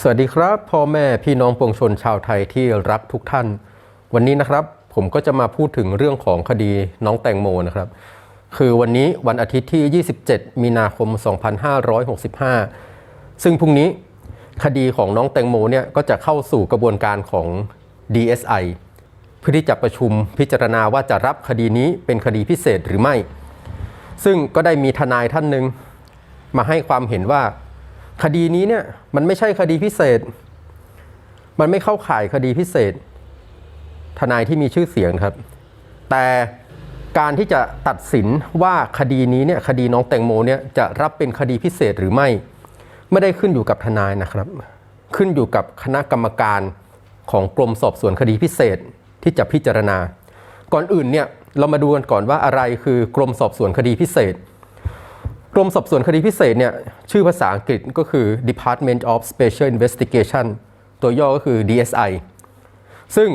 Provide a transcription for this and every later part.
สวัสดีครับ พ่อแม่พี่น้องปวงชนชาวไทยที่รักทุกท่าน วันนี้นะครับผมก็จะมาพูดถึงเรื่องของคดีน้องแตงโมนะครับ คือวันนี้วันอาทิตย์ที่ 27 มีนาคม 2565 ซึ่งพรุ่งนี้คดีของน้องแตงโมเนี่ยก็จะเข้าสู่กระบวนการของ DSI เพื่อที่จะประชุมพิจารณาว่าจะรับคดีนี้เป็นคดีพิเศษหรือไม่ ซึ่งก็ได้มีทนายท่านหนึ่งมาให้ความเห็นว่า คดีนี้เนี่ยมันไม่ใช่คดีพิเศษ มันไม่เข้าข่ายคดีพิเศษ ทนายที่มีชื่อเสียงครับ แต่การที่จะตัดสินว่าคดีนี้เนี่ยคดีน้องแตงโมเนี่ยจะรับเป็นคดีพิเศษหรือไม่ ไม่ได้ขึ้นอยู่กับทนายนะครับ ขึ้นอยู่กับคณะกรรมการของกรมสอบสวนคดีพิเศษที่จะพิจารณา ก่อนอื่นเนี่ยเรามาดูกันก่อนว่าอะไรคือกรมสอบสวนคดีพิเศษ รมสอบสวนคดีพิเศษเนี่ยชื่อภาษาอังกฤษก็คือ Department of Special Investigation ตัวย่อก็คือ DSI ซึ่ง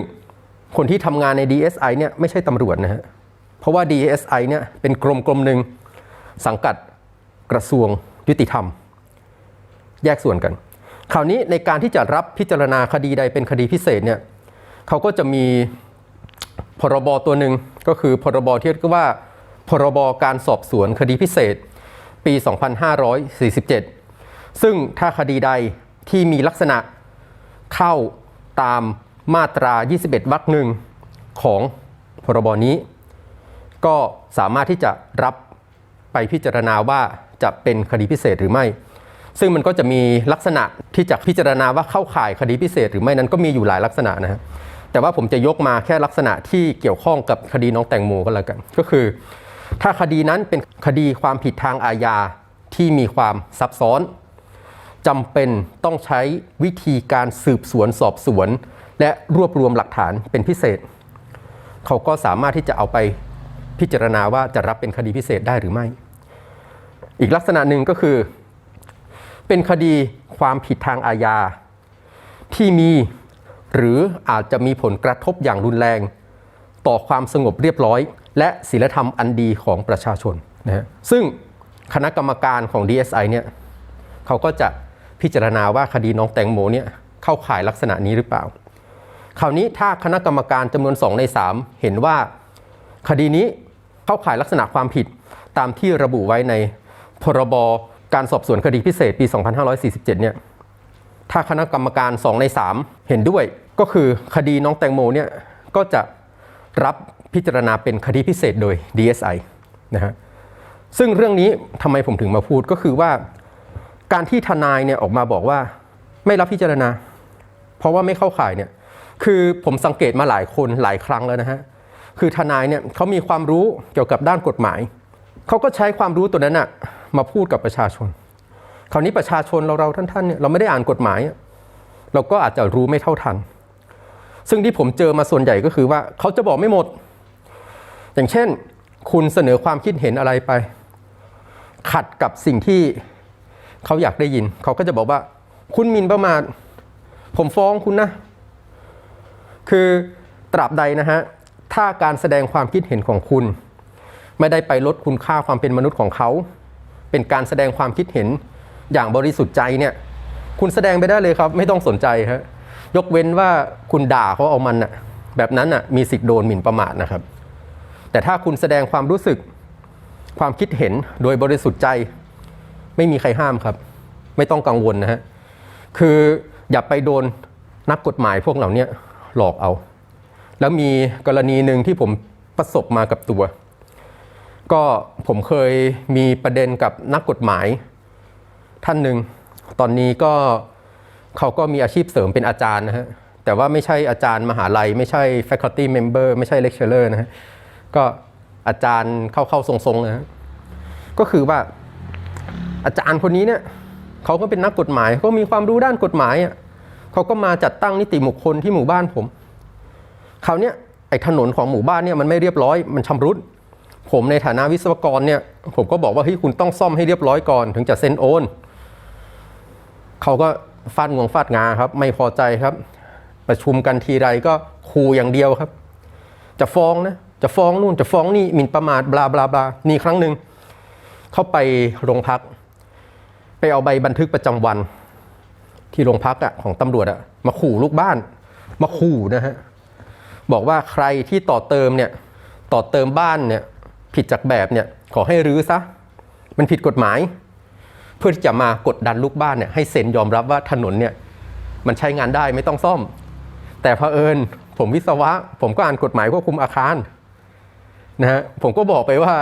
คนที่ทำงานใน DSI เนี่ยไม่ใช่ตำรวจนะฮะ เพราะว่า DSI เนี่ยเป็นกรมกรมหนึ่งสังกัดกระทรวงยุติธรรม แยกส่วนกัน คราวนี้ในการที่จะรับพิจารณาคดีใดเป็นคดีพิเศษเนี่ยเขาก็จะมีพรบตัวหนึ่งก็คือพรบที่เรียกว่า พรบการสอบสวนคดีพิเศษ ปี 2547 ซึ่งถ้าคดีใดที่มีลักษณะเข้าตามมาตรา 21 วรรคหนึ่งของพรบนี้ ก็สามารถที่จะรับไปพิจารณาว่าจะเป็นคดีพิเศษหรือไม่ ซึ่งมันก็จะมีลักษณะที่จะพิจารณาว่าเข้าข่ายคดีพิเศษ หรือไม่นั้นก็มีอยู่หลายลักษณะนะฮะแต่ว่าผมจะยกมาแค่ลักษณะที่เกี่ยวข้องกับคดีน้องแตงโมก็แล้วกัน ก็คือ ถ้าคดีนั้นเป็นคดีความผิดทางอาญาที่มีความซับซ้อนจำเป็นต้องใช้วิธีการสืบสวนสอบสวน และรวบรวมหลักฐานเป็นพิเศษ เขาก็สามารถที่จะเอาไปพิจารณาว่าจะรับเป็นคดีพิเศษได้หรือไม่ อีกลักษณะหนึ่งก็คือ เป็นคดีความผิดทางอาญา ที่มีหรืออาจจะมีผลกระทบอย่างรุนแรง ต่อความสงบเรียบร้อย และศีลธรรมอันดีของประชาชนนะฮะซึ่งคณะกรรมการของ DSI เนี่ยเขาก็จะพิจารณาว่าคดีน้องแตงโมเนี่ยเข้าข่ายลักษณะนี้หรือเปล่า คราวนี้ถ้าคณะกรรมการจำนวน 2 ใน 3 เห็นว่าคดีนี้เข้าข่ายลักษณะความผิดตามที่ระบุไว้ในพรบการสอบสวนคดีพิเศษปี 2547 เนี่ย ถ้าคณะกรรมการ 2 ใน 3 เห็นด้วย ก็คือคดีน้องแตงโมเนี่ยก็จะรับ พิจารณาเป็นคดีพิเศษโดย DSI นะฮะซึ่งเรื่องนี้ทำไมผมถึงมาพูดก็คือว่า การที่ทนายเนี่ยออกมาบอกว่าไม่รับพิจารณา เพราะว่าไม่เข้าข่ายเนี่ยคือผมสังเกตมาหลายคนหลายครั้งแล้วนะฮะคือทนายเนี่ยเขามีความรู้เกี่ยวกับด้านกฎหมายเขาก็ใช้ความรู้ตัวนั้นอะมาพูดกับประชาชน คราวนี้ประชาชนเราเราท่านท่านเนี่ยเราไม่ได้อ่านกฎหมาย เราก็อาจจะรู้ไม่เท่าทัน ซึ่งที่ผมเจอมาส่วนใหญ่ก็คือว่าเขาจะบอกไม่หมด อย่างเช่น คุณเสนอความคิดเห็นอะไรไป ขัดกับสิ่งที่เขาอยากได้ยิน เขาก็จะบอกว่า คุณมินประมาทผมฟ้องคุณนะ คือตราบใดนะฮะ ถ้าการแสดงความคิดเห็นของคุณ ไม่ได้ไปลดคุณค่าความเป็นมนุษย์ของเขา เป็นการแสดงความคิดเห็นอย่างบริสุทธิ์ใจเนี่ย คุณแสดงไปได้เลยครับ ไม่ต้องสนใจฮะยกเว้นว่าคุณด่าเขาเอามันอะแบบนั้นอะมีสิทธิ์โดนหมิ่นประมาทนะครับ แต่ถ้าคุณแสดงความรู้สึกความคิดเห็นโดยบริสุทธิ์ใจ ไม่มีใครห้ามครับ ไม่ต้องกังวลนะฮะคืออย่าไปโดนนักกฎหมายพวกเหล่านี้หลอกเอา แล้วมีกรณีหนึ่งที่ผมประสบมากับตัว ก็ผมเคยมีประเด็นกับนักกฎหมาย ท่านหนึ่งตอนนี้ก็เขาก็มีอาชีพเสริมเป็นอาจารย์นะฮะแต่ว่าไม่ใช่อาจารย์มหาลัย ไม่ใช่ faculty member ไม่ใช่ lecturer นะฮะ ก็อาจารย์เข้าๆทรงๆนะฮะก็คือว่า อาจารย์คนนี้เนี่ยเขาก็เป็นนักกฎหมายเขามีความรู้ด้านกฎหมายอะเขาก็มาจัดตั้งนิติบุคคลที่หมู่บ้านผมคราวเนี้ยไอ้ถนนของหมู่บ้านเนี่ยมันไม่เรียบร้อยมันชำรุด ผมในฐานะวิศวกรเนี่ย ผมก็บอกว่าเฮ้ยคุณต้องซ่อมให้เรียบร้อยก่อน ถึงจะเซ็นโอนเขาก็ฟาดงวงฟาดงาครับ ไม่พอใจครับ ประชุมกันทีไรก็คูอย่างเดียวครับ จะฟ้องนะ จะฟ้องนู่นจะฟ้องนี่หมิ่นประมาทบลาบลาบลานี่ครั้งหนึ่งเข้าไปโรงพัก ไปเอาใบบันทึกประจำวัน ที่โรงพักอะของตำรวจอะมาขู่ลูกบ้าน มาขู่นะฮะบอกว่าใครที่ต่อเติมเนี่ยต่อเติมบ้านเนี่ยผิดจากแบบเนี่ยขอให้รื้อซะมันผิดกฎหมาย เพื่อที่จะมากดดันลูกบ้านเนี่ยให้เซ็นยอมรับว่าถนนเนี่ยมันใช้งานได้ไม่ต้องซ่อม แต่เผอิญผมวิศวะ ผมก็อ่านกฎหมายควบคุมอาคาร นะฮะผมก็บอกไปว่า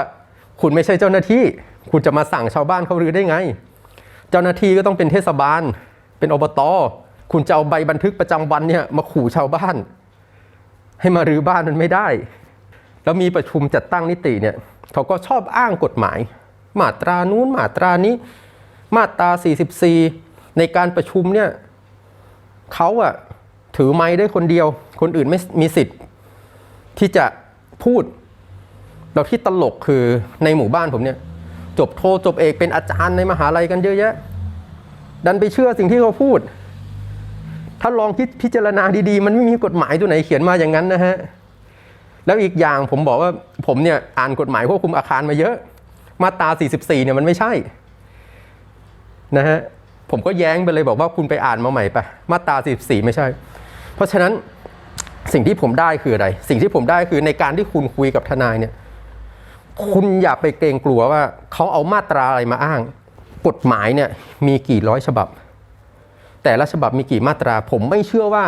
คุณไม่ใช่เจ้าหน้าที่ คุณจะมาสั่งชาวบ้านเขารื้อได้ไง เจ้าหน้าที่ก็ต้องเป็นเทศบาล เป็นอบตคุณจะเอาใบบันทึกประจำวันเนี่ยมาขู่ชาวบ้าน ให้มารื้อบ้านมันไม่ได้ แล้วมีประชุมจัดตั้งนิติเนี่ยเขาก็ชอบอ้างกฎหมาย มาตรานู้นมาตรานี้ มาตรา 44 ในการประชุมเนี่ยเขาอะถือไม้ได้คนเดียว คนอื่นไม่มีสิทธิ์ ที่จะพูด เราที่ตลกคือในหมู่บ้านผมเนี่ย จบโทจบเอกเป็นอาจารย์ในมหาลัยกันเยอะแยะ ดันไปเชื่อสิ่งที่เขาพูด ถ้าลองคิดพิจารณาดีๆ มันไม่มีกฎหมายตัวไหนเขียนมาอย่างนั้นนะฮะ แล้วอีกอย่างผมบอกว่าผมเนี่ยอ่านกฎหมายควบคุมอาคารมาเยอะ มาตรา 44 เนี่ยมันไม่ใช่นะฮะผมก็แย้งไปเลยบอกว่าคุณไปอ่านมาใหม่ไปมาตรา 44 ไม่ใช่ เพราะฉะนั้นสิ่งที่ผมได้คืออะไร สิ่งที่ผมได้คือในการที่คุณคุยกับทนายเนี่ย คุณอย่าไปเกรงกลัวว่าเขาเอามาตราอะไรมาอ้าง กฎหมายเนี่ยมีกี่ร้อยฉบับ แต่ละฉบับมีกี่มาตรา ผมไม่เชื่อว่า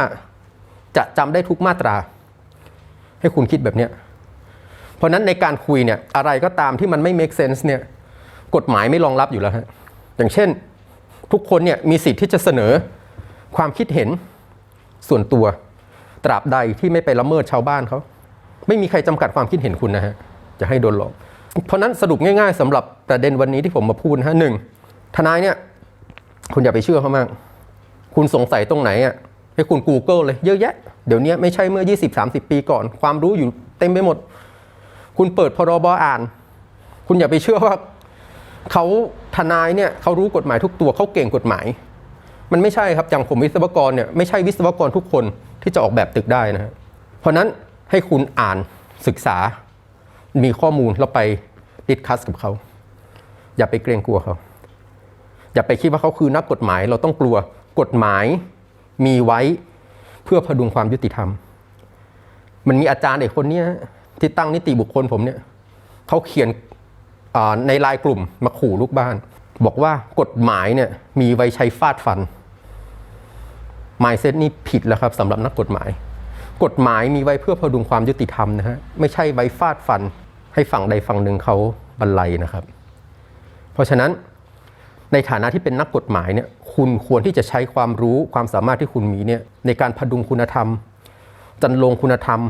จะจำได้ทุกมาตรา ให้คุณคิดแบบเนี้ยเพราะฉะนั้นในการคุยเนี่ยอะไรก็ตามที่มันไม่ make sense เนี่ยกฎหมายไม่รองรับอยู่แล้วฮะอย่างเช่นทุกคนเนี่ยมีสิทธิ์ที่จะเสนอความคิดเห็นส่วนตัวตราบใดที่ไม่ไปละเมิดชาวบ้านเขาไม่มีใครจำกัดความคิดเห็นคุณนะฮะ จะให้โดนหลอก เพราะนั้นสรุปง่ายๆสำหรับประเด็นวันนี้ที่ผมมาพูดนะฮะหนึ่งทนายเนี่ยคุณอย่าไปเชื่อเขามาก คุณสงสัยตรงไหนอะให้คุณ Google เลยเยอะแยะ เดี๋ยวนี้ไม่ใช่เมื่อ 20-30 ปีก่อน ความรู้อยู่เต็มไปหมด คุณเปิดพรบอ่าน คุณอย่าไปเชื่อว่าเขาทนายเนี่ยเขารู้กฎหมายทุกตัวเขาเก่งกฎหมาย มันไม่ใช่ครับอย่างผมวิศวกรเนี่ยไม่ใช่วิศวกรทุกคนที่จะออกแบบตึกได้นะเพราะนั้นให้คุณอ่านศึกษา มีข้อมูลแล้วไปดิสคัสกับเขา อย่าไปเกรงกลัวเขา อย่าไปคิดว่าเขาคือนักกฎหมาย เราต้องกลัวกฎหมายมีไว้เพื่อพดุงความยุติธรรม มันมีอาจารย์เอกคนนี้ที่ตั้งนิติบุคคลผมเนี่ยเขาเขียนในไลน์กลุ่มมาขู่ลูกบ้าน บอกว่ากฎหมายเนี่ยมีไว้ใช้ฟาดฟันหมายเซตนี้ผิดแล้วครับสำหรับนักกฎหมาย กฎหมายมีไว้เพื่อพดุงความยุติธรรมนะฮะไม่ใช่ไว้ฟาดฟัน ให้ฝั่งใดฝั่งหนึ่งเขาบรรลัยนะครับ เพราะฉะนั้นในฐานะที่เป็นนักกฎหมายเนี่ยคุณควรที่จะใช้ความรู้ความสามารถที่คุณมีเนี่ยในการพดุงคุณธรรม จันลงคุณธรรม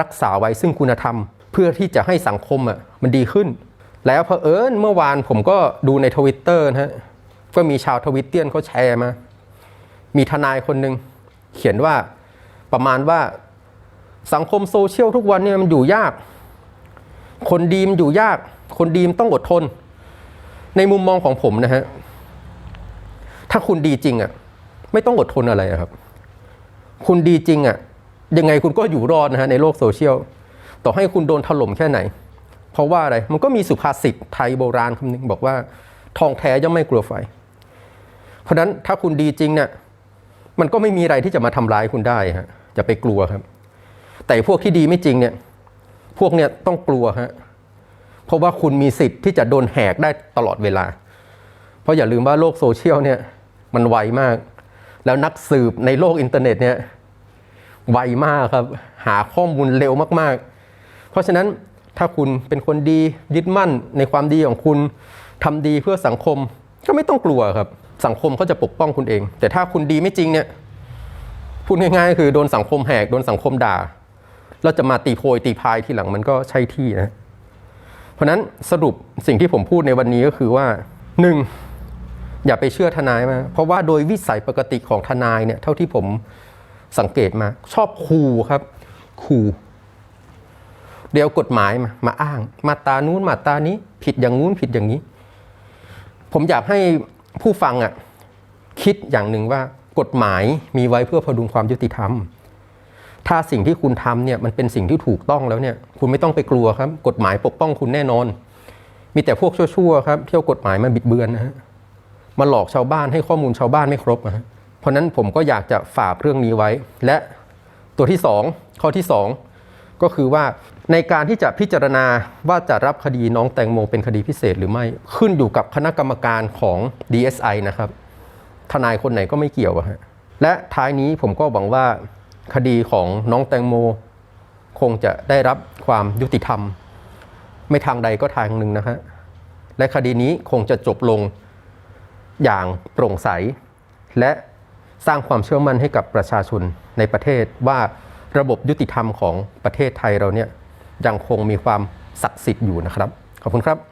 รักษาไว้ซึ่งคุณธรรม เพื่อที่จะให้สังคมอะมันดีขึ้น แล้วเผอิญเมื่อวานผมก็ดูในทวิตเตอร์นะฮะก็มีชาวทวิตเตียนเขาแชร์มา มีทนายคนหนึ่งเขียนว่าประมาณว่าสังคมโซเชียลทุกวันเนี่ยมันอยู่ยาก คนดีมอยู่ยาก คนดีมต้องอดทน ในมุมมองของผมนะฮะ ถ้าคุณดีจริงอะ ไม่ต้องอดทนอะไระครับ คุณดีจริงอะ ยังไงคุณก็อยู่รอดนะฮะในโลกโซเชียล ต่อให้คุณโดนถล่มแค่ไหน เพราะว่าอะไร มันก็มีสุภาษิตไทยโบราณคำหนึงบอกว่า ทองแท้ย่อมไม่กลัวไฟ เพราะนั้นถ้าคุณดีจริงเนี่ย มันก็ไม่มีอะไรที่จะมาทำร้ายคุณได้ฮะจะไปกลัวครับ แต่พวกที่ดีไม่จริงเนี่ย พวกเนี่ยต้องกลัวฮะเพราะว่าคุณมีสิทธิ์ที่จะโดนแหกได้ตลอดเวลา เพราะอย่าลืมว่าโลกโซเชียลเนี่ยมันไวมาก แล้วนักสืบในโลกอินเทอร์เน็ตเนี่ยไวมากครับ หาข้อมูลเร็วมากๆ เพราะฉะนั้นถ้าคุณเป็นคนดียึดมั่นในความดีของคุณทำดีเพื่อสังคมก็ไม่ต้องกลัวครับ สังคมเขาจะปกป้องคุณเอง แต่ถ้าคุณดีไม่จริงเนี่ยพูดง่ายๆคือโดนสังคมแหกโดนสังคมด่า แล้วจะมาตีโพยตีพายทีหลังมันก็ใช่ที่นะ เพราะนั้นสรุปสิ่งที่ผมพูดในวันนี้ก็คือว่าหนึ่งอย่าไปเชื่อทนายมา เพราะว่าโดยวิสัยปกติของทนายเนี่ย เท่าที่ผมสังเกตมา ชอบขู่ครับขู่เดี๋ยวกฎหมายมามาอ้าง มาตานู้นมาตานี้ ผิดอย่างนู้นผิดอย่างนี้ ผมอยากให้ผู้ฟังอะคิดอย่างหนึ่งว่ากฎหมายมีไว้เพื่อพดุงความยุติธรรม ถ้าสิ่งที่คุณทำเนี่ยมันเป็นสิ่งที่ถูกต้องแล้วเนี่ยคุณไม่ต้องไปกลัวครับ กฎหมายปกป้องคุณแน่นอน มีแต่พวกชั่วๆครับเที่ยวกฎหมายมาบิดเบือนนะฮะมาหลอกชาวบ้านให้ข้อมูลชาวบ้านไม่ครบนะฮะเพราะนั้นผมก็อยากจะฝากเรื่องนี้ไว้ และตัวที่ 2 ข้อที่ 2 ก็คือว่าในการที่จะพิจารณาว่าจะรับคดีน้องแตงโมเป็นคดีพิเศษหรือไม่ขึ้นอยู่กับคณะกรรมการของ DSI นะครับทนายคนไหนก็ไม่เกี่ยวอะฮะและท้ายนี้ผมก็หวังว่า คดีของน้องแตงโม คงจะได้รับความยุติธรรม ไม่ทางใดก็ทางหนึ่งนะฮะและคดีนี้คงจะจบลงอย่างโปร่งใส และสร้างความเชื่อมั่นให้กับประชาชนในประเทศว่าระบบยุติธรรมของประเทศไทยเราเนี่ยยังคงมีความศักดิ์สิทธิ์อยู่นะครับ ขอบคุณครับ